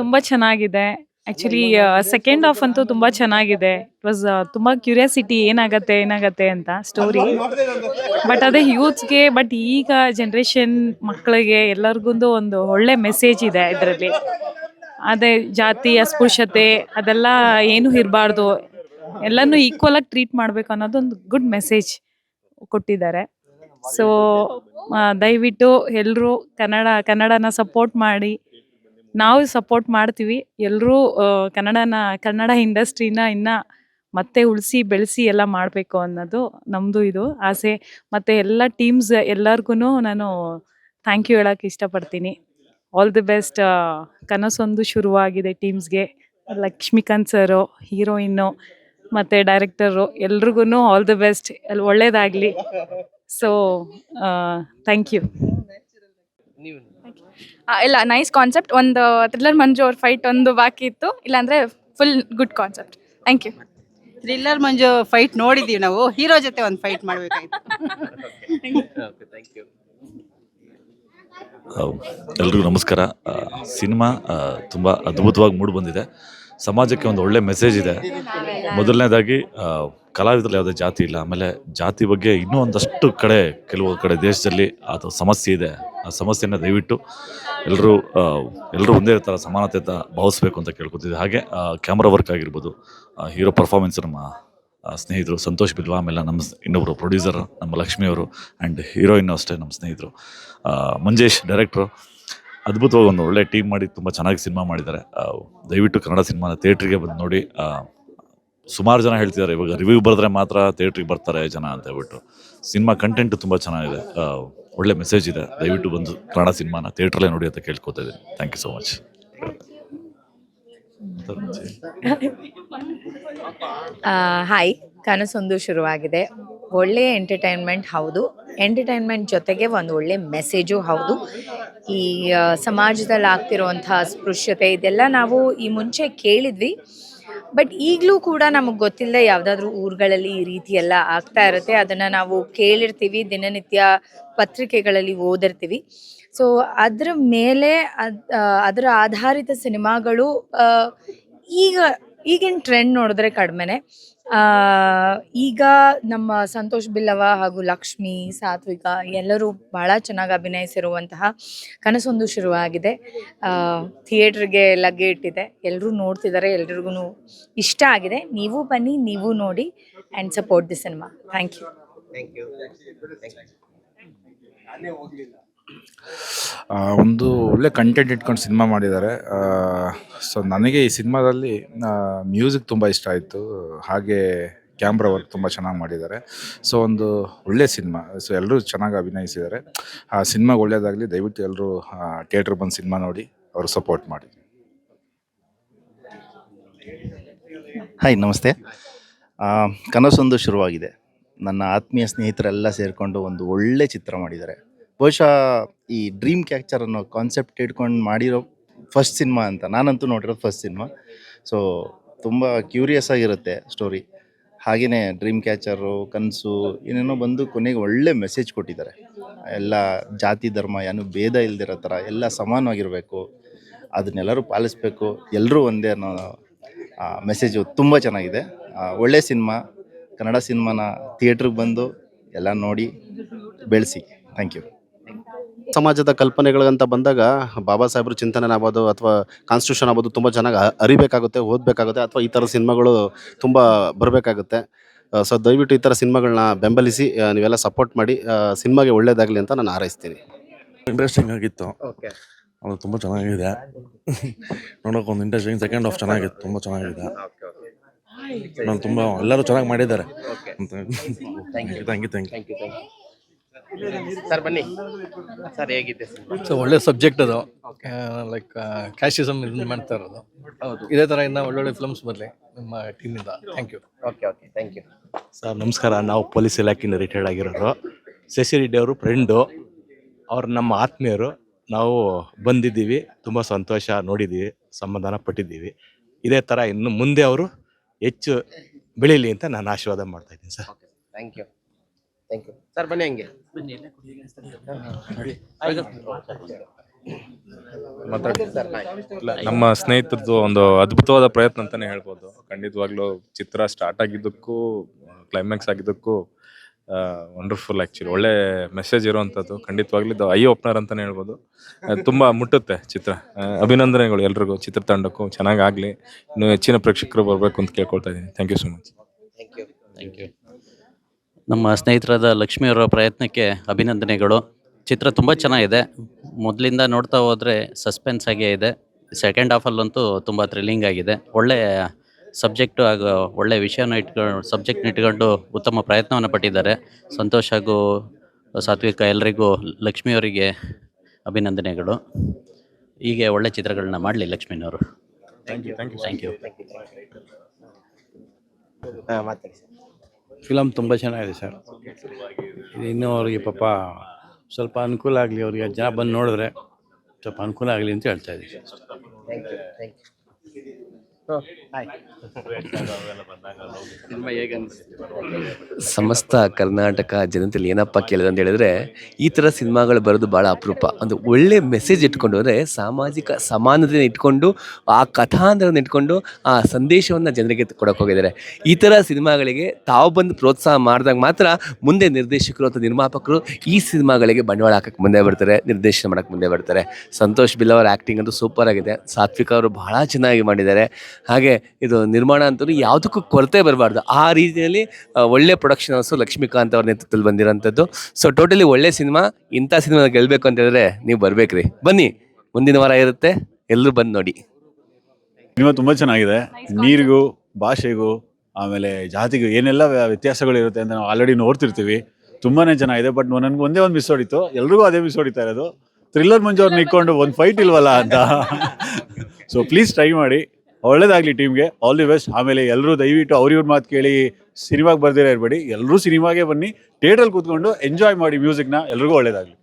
ತುಂಬ ಚೆನ್ನಾಗಿದೆ. Actually second half ಅಂತೂ ತುಂಬಾ ಚೆನ್ನಾಗಿದೆ. ಇಟ್ ವಾಸ್ ತುಂಬಾ ಕ್ಯೂರಿಯಾಸಿಟಿ ಏನಾಗತ್ತೆ ಏನಾಗತ್ತೆ ಅಂತ ಸ್ಟೋರಿ ಬಟ್ ಅದೇ ಯೂತ್ಸ್ಗೆ ಬಟ್ ಈಗ ಜನ್ರೇಷನ್ ಮಕ್ಕಳಿಗೆ ಎಲ್ಲರಿಗೂ ಒಂದು ಒಳ್ಳೆ ಮೆಸೇಜ್ ಇದೆ ಇದರಲ್ಲಿ. ಅದೇ ಜಾತಿ ಅಸ್ಪೃಶ್ಯತೆ ಅದೆಲ್ಲ ಏನು ಇರಬಾರ್ದು. ಎಲ್ಲನೂ ಈಕ್ವಲ್ ಆಗಿ ಟ್ರೀಟ್ ಮಾಡಬೇಕು ಅನ್ನೋದೊಂದು ಗುಡ್ ಮೆಸೇಜ್ ಕೊಟ್ಟಿದ್ದಾರೆ. ಸೊ ದಯವಿಟ್ಟು ಎಲ್ಲರೂ ಕನ್ನಡ ಕನ್ನಡನ ಸಪೋರ್ಟ್ ಮಾಡಿ. ನಾವು ಸಪೋರ್ಟ್ ಮಾಡ್ತೀವಿ. ಎಲ್ಲರೂ ಕನ್ನಡನ, ಕನ್ನಡ ಇಂಡಸ್ಟ್ರಿನ ಇನ್ನು ಮತ್ತೆ ಉಳಿಸಿ, ಬೆಳೆಸಿ ಎಲ್ಲ ಮಾಡಬೇಕು ಅನ್ನೋದು ನಮ್ಮದು ಇದು ಆಸೆ. ಮತ್ತು ಎಲ್ಲ ಟೀಮ್ಸ್ ಎಲ್ಲರಿಗೂ ನಾನು ಥ್ಯಾಂಕ್ ಯು ಹೇಳೋಕ್ಕೆ ಇಷ್ಟಪಡ್ತೀನಿ. ಆಲ್ ದಿ ಬೆಸ್ಟ್ ಕನಸೊಂದು ಶುರುವಾಗಿದೆ ಟೀಮ್ಸ್ಗೆ ಲಕ್ಷ್ಮೀಕಾಂತ್ ಸರು ಹೀರೋಯಿನ್ನು ಮತ್ತು ಡೈರೆಕ್ಟರು ಎಲ್ರಿಗೂ ಆಲ್ ದಿ ಬೆಸ್ಟ್ ಅಲ್ಲಿ ಒಳ್ಳೇದಾಗಲಿ ಸೊ ಥ್ಯಾಂಕ್ ಯು ಆ, ಇಲ್ಲ ನೈಸ್ ಕಾನ್ಸೆಪ್ಟ್ ಒಂದು ಥ್ರಿಲ್ಲರ್ ಮಂಜು ಅವ್ರ ಫೈಟ್ ಒಂದು ಬಾಕಿ ಇತ್ತು. ಇಲ್ಲಾಂದ್ರೆ full good concept thank you thriller Manju fight ನೋಡಿದೀವಿ ನಾವು. ಹೀರೋ ಜೊತೆ ಒಂದು ಫೈಟ್ ಮಾಡ್ಬೇಕಾಯ್ತು. ಎಲ್ರಿಗೂ ನಮಸ್ಕಾರ. ಸಿನಿಮಾ ತುಂಬ ಅದ್ಭುತವಾಗಿ ಮೂಡ್ ಬಂದಿದೆ. ಸಮಾಜಕ್ಕೆ ಒಂದು ಒಳ್ಳೆ ಮೆಸೇಜ್ ಇದೆ. ಮೊದಲನೇದಾಗಿ ಕಲಾವಿದರಲ್ಲಿ ಯಾವುದೇ ಜಾತಿ ಇಲ್ಲ. ಆಮೇಲೆ ಜಾತಿ ಬಗ್ಗೆ ಇನ್ನೂ ಒಂದಷ್ಟು ಕಡೆ, ಕೆಲವು ಕಡೆ ದೇಶದಲ್ಲಿ ಅದು ಸಮಸ್ಯೆ ಇದೆ. ಆ ಸಮಸ್ಯೆಯನ್ನು ದಯವಿಟ್ಟು ಎಲ್ಲರೂ ಎಲ್ಲರೂ ಒಂದೇ ಥರ ಸಮಾನತೆ ಭಾವಿಸ್ಬೇಕು ಅಂತ ಕೇಳ್ಕೊತಿದ್ದೆ. ಹಾಗೆ ಕ್ಯಾಮ್ರಾ ವರ್ಕ್ ಆಗಿರ್ಬೋದು ಹೀರೋ ಪರ್ಫಾರ್ಮೆನ್ಸ್ ನಮ್ಮ ಸ್ನೇಹಿತರು ಸಂತೋಷ್ ಬಿಲ್ವಾ, ಆಮೇಲೆ ನಮ್ಮ ಇನ್ನೊಬ್ಬರು ಪ್ರೊಡ್ಯೂಸರ್ ನಮ್ಮ ಲಕ್ಷ್ಮಿಯವರು ಆ್ಯಂಡ್ ಹೀರೋಯಿನ್ ಅಷ್ಟೇ ನಮ್ಮ ಸ್ನೇಹಿತರು. ಮಂಜೇಶ್ ಡೈರೆಕ್ಟ್ರು ಅದ್ಭುತವಾಗಿ ಒಂದು ಒಳ್ಳೆ ಟೀಮ್ ಮಾಡಿ ತುಂಬ ಚೆನ್ನಾಗಿ ಸಿನಿಮಾ ಮಾಡಿದ್ದಾರೆ. ದಯವಿಟ್ಟು ಕನ್ನಡ ಸಿನಿಮಾನ ಥಿಯೇಟ್ರಿಗೆ ಬಂದು ನೋಡಿ ಸುಮಾರು ಜನ ಹೇಳ್ತಿದ್ದಾರೆ, ಇವಾಗ ರಿವ್ಯೂ ಬರೆದ್ರೆ ಮಾತ್ರ ಥಿಯೇಟ್ರಿಗೆ ಬರ್ತಾರೆ ಜನ ಅಂತ ಹೇಳ್ಬಿಟ್ಟು. ಸಿನಿಮಾ ಕಂಟೆಂಟ್ ತುಂಬ ಚೆನ್ನಾಗಿದೆ. ಒಳ್ಳೆ ಮೆಸೇಜ್ ಇದೆ. ದಯವಿಟ್ಟು ಬಂದು ಕನ್ನಡ ಸಿನಿಮಾನ ಥಿಯೇಟ್ರಲ್ಲೇ ನೋಡಿ ಅಂತ ಕೇಳ್ಕೊತಾ ಇದ್ದೀನಿ. Thank you so much hi Kanasondu Shuruvagide. ಒಳ್ಳೆ ಎಂಟರ್ಟೈನ್ಮೆಂಟ್ ಹೌದು. ಎಂಟರ್ಟೈನ್ಮೆಂಟ್ ಜೊತೆಗೆ ಒಂದು ಒಳ್ಳೆ ಮೆಸೇಜು ಹೌದು. ಈ ಸಮಾಜದಲ್ಲಿ ಆಗ್ತಿರುವಂಥ ಅಸ್ಪೃಶ್ಯತೆ ಇದೆಲ್ಲ ನಾವು ಈ ಮುಂಚೆ ಕೇಳಿದ್ವಿ. ಬಟ್ ಈಗಲೂ ಕೂಡ ನಮಗೆ ಗೊತ್ತಿಲ್ಲದೆ ಯಾವುದಾದ್ರೂ ಊರುಗಳಲ್ಲಿ ಈ ರೀತಿ ಎಲ್ಲ ಆಗ್ತಾ ಇರುತ್ತೆ. ಅದನ್ನು ನಾವು ಕೇಳಿರ್ತೀವಿ, ದಿನನಿತ್ಯ ಪತ್ರಿಕೆಗಳಲ್ಲಿ ಓದಿರ್ತೀವಿ. ಸೊ ಅದರ ಮೇಲೆ ಅದ್ ಅದರ ಆಧಾರಿತ ಸಿನಿಮಾಗಳು ಈಗ, ಈಗಿನ ಟ್ರೆಂಡ್ ನೋಡಿದ್ರೆ ಕಡಿಮೆನೆ. ಈಗ ನಮ್ಮ ಸಂತೋಷ್ ಬಿಲ್ಲವ ಹಾಗೂ ಲಕ್ಷ್ಮಿ ಸಾತ್ವಿಕ ಎಲ್ಲರೂ ಬಹಳ ಚೆನ್ನಾಗಿ ಅಭಿನಯಿಸಿರುವಂತಹ ಕನಸೊಂದು ಶುರುವಾಗಿದೆ. ಥಿಯೇಟ್ರಿಗೆ ಲಗ್ಗೆ ಇಟ್ಟಿದೆ. ಎಲ್ಲರೂ ನೋಡ್ತಿದ್ದಾರೆ ಎಲ್ರಿಗೂ ಇಷ್ಟ ಆಗಿದೆ. ನೀವು ಬನ್ನಿ ನೀವು ನೋಡಿ and support the cinema thank you ಒಂದು ಒಳ್ಳೆ ಕಂಟೆಂಟ್ ಇಟ್ಕೊಂಡು ಸಿನಿಮಾ ಮಾಡಿದ್ದಾರೆ. ಸೊ ನನಗೆ ಈ ಸಿನಿಮಾದಲ್ಲಿ ಮ್ಯೂಸಿಕ್ ತುಂಬ ಇಷ್ಟ ಆಯಿತು. ಹಾಗೆ ಕ್ಯಾಮ್ರಾ ವರ್ಕ್ ತುಂಬ ಚೆನ್ನಾಗಿ ಮಾಡಿದ್ದಾರೆ. ಸೊ ಒಂದು ಒಳ್ಳೆ ಸಿನಿಮಾ ಸೊ ಎಲ್ಲರೂ ಚೆನ್ನಾಗಿ ಅಭಿನಯಿಸಿದ್ದಾರೆ. ಆ ಸಿನಿಮಾಗೆ ಒಳ್ಳೆಯದಾಗಲಿ ದಯವಿಟ್ಟು ಎಲ್ಲರೂ ಥಿಯೇಟ್ರ್ ಬಂದು ಸಿನಿಮಾ ನೋಡಿ ಅವರು ಸಪೋರ್ಟ್ ಮಾಡಿ. ಹಾಯ್ ನಮಸ್ತೆ. ಕನಸೊಂದು ಶುರುವಾಗಿದೆ. ನನ್ನ ಆತ್ಮೀಯ ಸ್ನೇಹಿತರೆಲ್ಲ ಸೇರಿಕೊಂಡು ಒಂದು ಒಳ್ಳೆ ಚಿತ್ರ ಮಾಡಿದ್ದಾರೆ. ಬಹುಶಃ ಈ ಡ್ರೀಮ್ ಕ್ಯಾಚರ್ ಅನ್ನೋ ಕಾನ್ಸೆಪ್ಟ್ ಇಟ್ಕೊಂಡು ಮಾಡಿರೋ ಫಸ್ಟ್ ಸಿನಿಮಾ ಅಂತ. ನಾನಂತೂ ನೋಡಿರೋದು ಫಸ್ಟ್ ಸಿನಿಮಾ ಸೊ ತುಂಬ ಕ್ಯೂರಿಯಸ್ ಆಗಿರುತ್ತೆ ಸ್ಟೋರಿ ಹಾಗೆಯೇ ಡ್ರೀಮ್ ಕ್ಯಾಚರು ಕನಸು, ಏನೇನೋ ಬಂದು ಕೊನೆಗೆ ಒಳ್ಳೆ ಮೆಸೇಜ್ ಕೊಟ್ಟಿದ್ದಾರೆ. ಎಲ್ಲ ಜಾತಿ, ಧರ್ಮ, ಏನು ಭೇದ ಇಲ್ದಿರೋ ಥರ ಎಲ್ಲ ಸಮಾನವಾಗಿರಬೇಕು. ಅದನ್ನೆಲ್ಲರೂ ಪಾಲಿಸ್ಬೇಕು. ಎಲ್ಲರೂ ಒಂದೇ ಅನ್ನೋ ಮೆಸೇಜು ತುಂಬ ಚೆನ್ನಾಗಿದೆ. ಒಳ್ಳೆ ಸಿನಿಮಾ ಕನ್ನಡ ಸಿನಿಮಾನ ಥಿಯೇಟ್ರಿಗೆ ಬಂದು ಎಲ್ಲ ನೋಡಿ ಬೆಳೆಸಿ. ಥ್ಯಾಂಕ್ ಯು ಸಮಾಜದ ಕಲ್ಪನೆಗಳಂತ ಬಂದಾಗ ಬಾಬಾ ಸಾಹೇಬ್ರ ಚಿಂತನೆ ಆಗ್ಬೋದು ಅಥವಾ ಕಾನ್ಸ್ಟಿಟ್ಯೂಷನ್ ಆಗ್ಬೋದು ತುಂಬ ಚೆನ್ನಾಗಿ ಅರಿಬೇಕಾಗುತ್ತೆ ಓದಬೇಕಾಗುತ್ತೆ ಅಥವಾ ಈ ಥರ ಸಿನಿಮಾಗಳು ತುಂಬ ಬರಬೇಕಾಗುತ್ತೆ. ಸೊ ದಯವಿಟ್ಟು ಈ ಥರ ಸಿನಿಮಾಗಳನ್ನ ಬೆಂಬಲಿಸಿ ನೀವೆಲ್ಲ ಸಪೋರ್ಟ್ ಮಾಡಿ ಸಿನಿಮಾಗೆ ಒಳ್ಳೇದಾಗಲಿ ಅಂತ ನಾನು ಹಾರೈಸ್ತೀನಿ. ಇಂಟ್ರೆಸ್ಟಿಂಗ್ ಆಗಿತ್ತು. ಅದು ತುಂಬ ಚೆನ್ನಾಗಿದೆ. ನೋಡೋಕೆ ಒಂದು ಇಂಟ್ರೆಸ್ಟಿಂಗ್ ಸೆಕೆಂಡ್ ಹಾಫ್ ಚೆನ್ನಾಗಿತ್ತು ತುಂಬ ಚೆನ್ನಾಗಿದೆ. ನಾನು ತುಂಬ ಎಲ್ಲರೂ ಚೆನ್ನಾಗಿ ಮಾಡಿದ್ದಾರೆ. Thank you thank you thank you sir ಬನ್ನಿ. ಸರ್ ಹೇಗಿದೆ ಸೊ ಒಳ್ಳೆ ಸಬ್ಜೆಕ್ಟ್ ಅದು. ಲೈಕ್ ಕ್ಯಾಶಿಸಮ್ ಇದನ್ನ ಮಾಡ್ತಾ ಇರೋದು. ಹೌದು. ಇದೇ ಥರ ಇನ್ನ ಒಳ್ಳೊಳ್ಳೆ ಫಿಲ್ಮ್ಸ್ ಬರಲಿ ನಿಮ್ಮ ಟೀಮಿಂದ thank you okay okay thank you sir ನಮಸ್ಕಾರ. ನಾವು ಪೊಲೀಸ್ ಇಲಾಖೆಯಿಂದ ರಿಟೈರ್ಡ್ ಆಗಿರೋರು. ಶಶಿ ರೆಡ್ಡಿ ಅವರು ಫ್ರೆಂಡು ಅವ್ರು ನಮ್ಮ ಆತ್ಮೀಯರು. ನಾವು ಬಂದಿದ್ದೀವಿ. ತುಂಬ ಸಂತೋಷ ನೋಡಿದ್ದೀವಿ. ಸಮಾಧಾನ ಪಟ್ಟಿದ್ದೀವಿ. ಇದೇ ಥರ ಇನ್ನು ಮುಂದೆ ಅವರು ಹೆಚ್ಚು ಬೆಳೀಲಿ ಅಂತ ನಾನು ಆಶೀರ್ವಾದ ಮಾಡ್ತಾ ಇದ್ದೀನಿ sir. Thank you thank you sir ಬನ್ನಿ ಹಂಗೆ. ಇಲ್ಲ, ನಮ್ಮ ಸ್ನೇಹಿತರದ್ದು ಒಂದು ಅದ್ಭುತವಾದ ಪ್ರಯತ್ನ ಅಂತಾನೆ ಹೇಳ್ಬೋದು. ಖಂಡಿತವಾಗ್ಲೂ ಚಿತ್ರ ಸ್ಟಾರ್ಟ್ ಆಗಿದ್ದಕ್ಕೂ ಕ್ಲೈಮ್ಯಾಕ್ಸ್ ಆಗಿದ್ದಕ್ಕೂ ವಂಡರ್ಫುಲ್ ಆ್ಯಕ್ಚುಲಿ ಒಳ್ಳೆ ಮೆಸೇಜ್ ಇರುವಂಥದ್ದು. ಖಂಡಿತವಾಗ್ಲೂ ಇದು ಐ ಓಪನರ್ ಅಂತಾನೆ ಹೇಳ್ಬೋದು. ತುಂಬ ಮುಟ್ಟುತ್ತೆ ಚಿತ್ರ. ಅಭಿನಂದನೆಗಳು ಎಲ್ರಿಗೂ ಚಿತ್ರತಂಡಕ್ಕೂ ಚೆನ್ನಾಗಿ ಚೆನ್ನಾಗಾಗ್ಲಿ. ಇನ್ನು ಹೆಚ್ಚಿನ ಪ್ರೇಕ್ಷಕರು ಬರಬೇಕು ಅಂತ ಕೇಳ್ಕೊಳ್ತಾ ಇದ್ದೀನಿ. Thank you so much thank you ನಮ್ಮ ಸ್ನೇಹಿತರಾದ ಲಕ್ಷ್ಮಿಯವರ ಪ್ರಯತ್ನಕ್ಕೆ ಅಭಿನಂದನೆಗಳು. ಚಿತ್ರ ತುಂಬ ಚೆನ್ನಾಗಿದೆ. ಮೊದಲಿಂದ ನೋಡ್ತಾ ಹೋದರೆ ಸಸ್ಪೆನ್ಸ್ ಆಗೇ ಇದೆ. ಸೆಕೆಂಡ್ ಹಾಫಲ್ಲಂತೂ ತುಂಬ ಥ್ರಿಲ್ಲಿಂಗ್ ಆಗಿದೆ. ಒಳ್ಳೆ ಸಬ್ಜೆಕ್ಟು ಹಾಗೂ ಒಳ್ಳೆ ವಿಷಯನ ಇಟ್ಕೊಂಡು ಸಬ್ಜೆಕ್ಟ್ನ ಇಟ್ಕೊಂಡು ಉತ್ತಮ ಪ್ರಯತ್ನವನ್ನು ಪಟ್ಟಿದ್ದಾರೆ. ಸಂತೋಷ್ ಹಾಗೂ ಸಾತ್ವಿಕ ಎಲ್ಲರಿಗೂ ಲಕ್ಷ್ಮಿಯವರಿಗೆ ಅಭಿನಂದನೆಗಳು. ಹೀಗೆ ಒಳ್ಳೆ ಚಿತ್ರಗಳನ್ನ ಮಾಡಲಿ ಲಕ್ಷ್ಮೀನವರು. Thank you thank you thank you film ತುಂಬ ಚೆನ್ನಾಗಿದೆ ಸರ್. ಇನ್ನೂ ಅವ್ರಿಗೆ ಪಾಪ ಸ್ವಲ್ಪ ಅನುಕೂಲ ಆಗಲಿ, ಅವರಿಗೆ ಜನ ಬಂದು ನೋಡಿದ್ರೆ ಸ್ವಲ್ಪ ಅನುಕೂಲ ಆಗಲಿ ಅಂತ ಹೇಳ್ತಾ ಇದ್ದೀವಿ ಸಮಸ್ತ ಕರ್ನಾಟಕ ಜನತೆಯಲ್ಲಿ ಏನಪ್ಪ ಕೇಳಿದೆ ಅಂತ ಹೇಳಿದ್ರೆ, ಈ ಥರ ಸಿನಿಮಾಗಳು ಬರೋದು ಭಾಳ ಅಪರೂಪ. ಒಂದು ಒಳ್ಳೆ ಮೆಸೇಜ್ ಇಟ್ಕೊಂಡು ಸಾಮಾಜಿಕ ಸಮಾನತೆಯನ್ನು ಇಟ್ಕೊಂಡು, ಆ ಕಥಾಂತರವನ್ನು ಇಟ್ಕೊಂಡು, ಆ ಸಂದೇಶವನ್ನು ಜನರಿಗೆ ಕೊಡಕ್ಕೆ ಹೋಗಿದ್ದಾರೆ. ಈ ಥರ ಸಿನಿಮಾಗಳಿಗೆ ತಾವು ಬಂದು ಪ್ರೋತ್ಸಾಹ ಮಾಡಿದಾಗ ಮಾತ್ರ ಮುಂದೆ ನಿರ್ದೇಶಕರು ಅಥವಾ ನಿರ್ಮಾಪಕರು ಈ ಸಿನಿಮಾಗಳಿಗೆ ಬಂಡವಾಳ ಹಾಕಕ್ಕೆ ಮುಂದೆ ಬರ್ತಾರೆ, ನಿರ್ದೇಶನ ಮಾಡಕ್ಕೆ ಮುಂದೆ ಬರ್ತಾರೆ. ಸಂತೋಷ್ ಬಿಲ್ ಅವರ ಆ್ಯಕ್ಟಿಂಗ್ ಅಂತೂ ಸೂಪರ್ ಆಗಿದೆ. ಸಾತ್ವಿಕ ಅವರು ಬಹಳ ಚೆನ್ನಾಗಿ ಮಾಡಿದ್ದಾರೆ. ಹಾಗೆ ಇದು ನಿರ್ಮಾಣ ಅಂತೂ ಯಾವುದಕ್ಕೂ ಕೊರತೆ ಬರಬಾರ್ದು. ಆ ರೀತಿಯಲ್ಲಿ ಒಳ್ಳೆ ಪ್ರೊಡಕ್ಷನ್ ಹೌಸು ಲಕ್ಷ್ಮೀಕಾಂತ್ ಅವ್ರ ನೇತೃತ್ವದಲ್ಲಿ ಬಂದಿರೋಂಥದ್ದು. ಸೊ ಟೋಟಲಿ ಒಳ್ಳೆ ಸಿನಿಮಾ ಇಂಥ ಸಿನಿಮಾ ಗೆಲ್ಲಬೇಕು ಅಂತ ಹೇಳಿದ್ರೆ ನೀವು ಬರಬೇಕ್ರಿ. ಬನ್ನಿ ಮುಂದಿನ ವಾರ ಇರುತ್ತೆ. ಎಲ್ಲರೂ ಬಂದು ನೋಡಿ. ಸಿನಿಮಾ ತುಂಬ ಚೆನ್ನಾಗಿದೆ. ನೀರಿಗೂ ಭಾಷೆಗೂ ಆಮೇಲೆ ಜಾತಿಗೂ ಏನೆಲ್ಲ ವ್ಯ- ವ್ಯತ್ಯಾಸಗಳಿರುತ್ತೆ ಅಂತ ನಾವು ಆಲ್ರೆಡಿ ನೋಡ್ತಿರ್ತೀವಿ. ತುಂಬಾನೇ ಚೆನ್ನಾಗಿದೆ ಬಟ್ ನನಗೆ ಒಂದೇ ಒಂದು ಮಿಸ್ ಹೊಡಿತು. ಎಲ್ರಿಗೂ ಅದೇ ಮಿಸ್ ಹೊಡಿತಾ ಇರೋದು. ಥ್ರಿಲ್ಲರ್ ಮಂಜು ಅವ್ರನ್ನ ಇಟ್ಕೊಂಡು ಒಂದು ಫೈಟ್ ಇಲ್ವಲ್ಲ ಅಂತ. ಸೊ ಪ್ಲೀಸ್ ಟ್ರೈ ಮಾಡಿ. ಒಳ್ಳೇದಾಗಲಿ ಟೀಮ್ಗೆ. ಆಲ್ ದಿ ಬೆಸ್ಟ್ ಆಮೇಲೆ ಎಲ್ಲರೂ ದಯವಿಟ್ಟು ಅವ್ರಿವ್ರ ಮಾತು ಕೇಳಿ ಸಿನಿಮಾಗೆ ಬರ್ದಿರ ಇರಬೇಡಿ ಎಲ್ಲರೂ ಸಿನಿಮಾಗೆ ಬನ್ನಿ. ಥಿಯೇಟ್ರಲ್ಲಿ ಕೂತ್ಕೊಂಡು ಎಂಜಾಯ್ ಮಾಡಿ ಮ್ಯೂಸಿಕ್ನ ಎಲ್ರಿಗೂ ಒಳ್ಳೇದಾಗಲಿ.